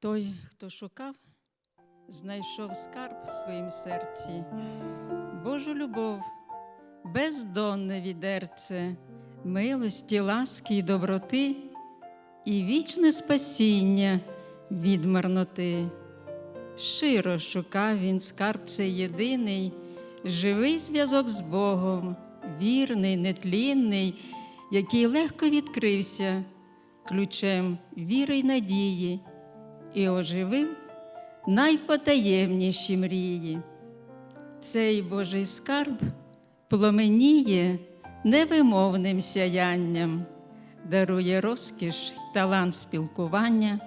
Той, хто шукав, знайшов скарб в своїм серці, Божу любов, бездонне відерце, милості, ласки й доброти і вічне спасіння від марноти. Щиро шукав він скарб цей єдиний, живий зв'язок з Богом, вірний, нетлінний, який легко відкрився ключем віри й надії і оживив найпотаємніші мрії. Цей Божий скарб пломеніє невимовним сяянням, дарує розкіш талант спілкування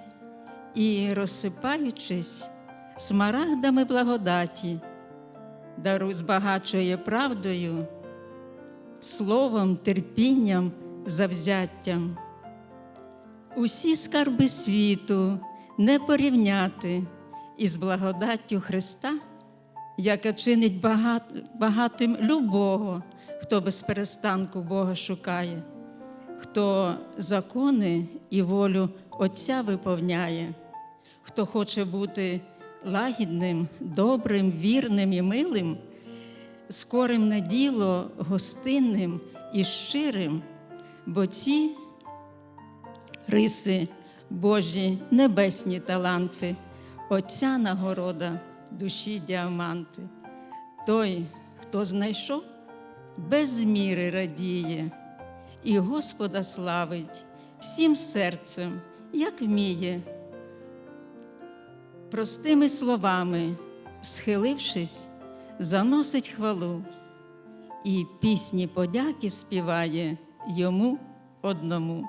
і, розсипаючись смарагдами благодаті, дару збагачує правдою, словом, терпінням, завзяттям. Усі скарби світу не порівняти із благодаттю Христа, яка чинить багат, багатим любого, хто без перестанку Бога шукає, хто закони і волю Отця виповняє, хто хоче бути лагідним, добрим, вірним і милим, скорим на діло, гостинним і щирим, бо ці риси Божі, небесні таланти, Отця нагорода, душі діаманти. Той, хто знайшов, без міри радіє, і Господа славить всім серцем, як вміє. Простими словами, схилившись, заносить хвалу, і пісні подяки співає йому одному.